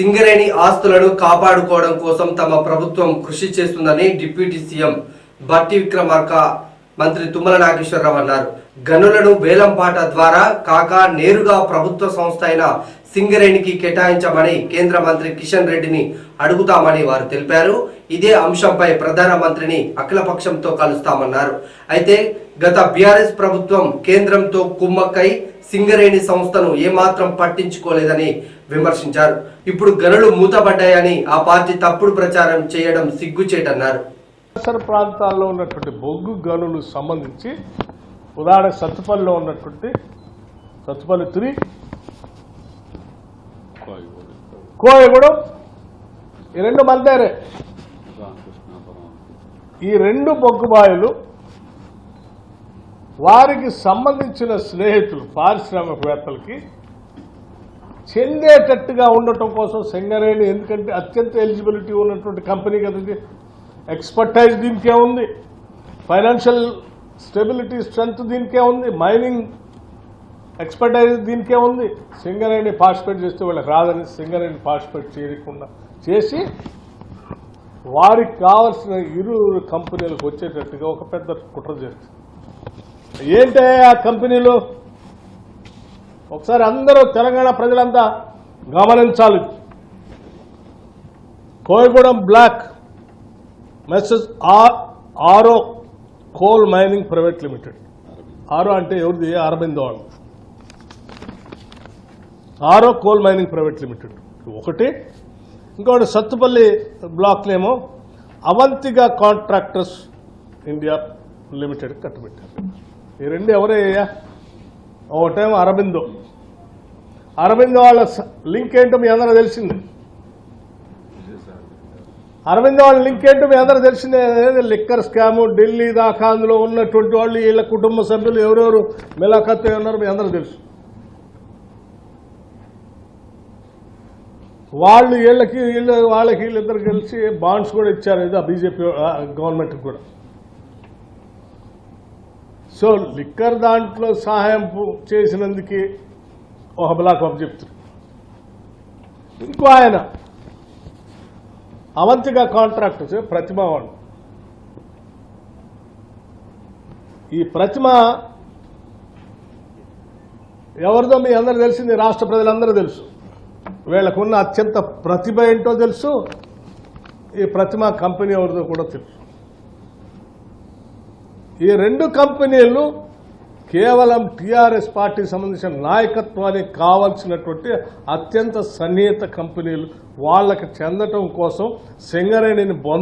సింగరేణి ఆస్తులను కాపాడుకోవడం కోసం తమ ప్రభుత్వం కృషి చేస్తుందని డిప్యూటీ సీఎం భట్టి విక్రమార్క మంత్రి తుమ్మల నాగేశ్వరరావు అన్నారు. గనులను వేలంపాట ద్వారా కాక నేరుగా ప్రభుత్వ సంస్థ అయిన సింగరేణికి కేటాయించమని కేంద్ర మంత్రి కిషన్ రెడ్డిని అడుగుతామని వారు తెలిపారు. ఇదే అంశంపై ప్రధానమంత్రిని అఖిలపక్షంతో కలుస్తామన్నారు. అయితే గత బీఆర్ఎస్ ప్రభుత్వం కేంద్రంతో కుమ్మక్కై సింగరేణి సంస్థను ఏమాత్రం పట్టించుకోలేదని విమర్శించారు. ఇప్పుడు గనులు మూతపడ్డాయని ఆ పార్టీ తప్పుడు ప్రచారం చేయడం సిగ్గుచేటన్నారు. పరిసర ప్రాంతాల్లో ఉన్నటువంటి బొగ్గు గనులు సంబంధించి ఉదాహరణ సత్తుపల్లిలో ఉన్నటువంటి సత్తుపల్లి త్రీ కోయగూడెం ఈ రెండు మందేరే ఈ రెండు బొగ్గుబాయిలు వారికి సంబంధించిన స్నేహితులు పారిశ్రామికవేత్తలకి చెందేటట్టుగా ఉండటం కోసం సింగరేణి ఎందుకంటే అత్యంత ఎలిజిబిలిటీ ఉన్నటువంటి కంపెనీ కదండి. ఎక్స్పర్టైజ్ దీనికే ఉంది. ఫైనాన్షియల్ స్టెబిలిటీ స్ట్రెంగ్త్ దీనికే ఉంది. మైనింగ్ ఎక్స్పర్టైజ్ దీనికే ఉంది. సింగరేణి పార్టిసిపేట్ చేస్తే వాళ్ళకి రాదని సింగరేణి పార్టిసిపేట్ చేయకుండా చేసి వారికి కావాల్సిన ఇరు కంపెనీలకు వచ్చేటట్టుగా ఒక పెద్ద కుట్ర చేస్తుంది. ఏంటే ఆ కంపెనీలు? ఒకసారి అందరూ తెలంగాణ ప్రజలంతా గమనించాలి. Koyagudem block message Aro coal mining private limited. Aro అంటే ఎవరిది? అరబిందో వాళ్ళు. ఆరో కోల్ మైనింగ్ ప్రైవేట్ లిమిటెడ్. ఒకటి. ఇంకోటి సత్తుపల్లి బ్లాక్లేమో అవంతిగా కాంట్రాక్టర్స్ ఇండియా లిమిటెడ్ కట్టబెట్టారు. ఈ రెండు ఎవరయ్యా ఒకటేమో అరబిందో. అరబిందో వాళ్ళ స- లింక్ ఏంటో మీ అందరూ తెలిసింది. అరవింద్ వాళ్ళ లింక్ ఏంటో మీ అందరూ తెలిసిందే. లిక్కర్ స్కాము ఢిల్లీ దాకా అందులో ఉన్నటువంటి వాళ్ళు వీళ్ళ కుటుంబ సభ్యులు ఎవరెవరు? మిలాఖత్ ఉన్నారు మీ అందరూ తెలుసు. వాళ్ళు వీళ్ళకి వీళ్ళ వాళ్ళకి వీళ్ళిద్దరు కలిసి బాండ్స్ కూడా ఇచ్చారు. ఇది బీజేపీ గవర్నమెంట్కి కూడా. సో లిక్కర్ దాంట్లో సహాయం చేసినందుకే ఒక బ్లాక్ ఆఫ్ చెప్తారు ఇంకో ఆయన. అవంతిగా కాంట్రాక్టర్స్ ప్రతిమ వాళ్ళు ఈ ప్రతిమ ఎవరిదో మీ అందరూ తెలిసింది రాష్ట్ర ప్రజలందరూ తెలుసు. వీళ్ళకున్న అత్యంత ప్రతిభ ఏంటో తెలుసు. ఈ ప్రతిమ కంపెనీ ఎవరిదో కూడా తెలుసు. ఈ రెండు కంపెనీలు కేవలం టీఆర్ఎస్ పార్టీకి సంబంధించిన నాయకత్వానికి కావాల్సినటువంటి అత్యంత సన్నిహిత కంపెనీలు. వాళ్ళకి చెందటం కోసం సింగరేణిని బొంద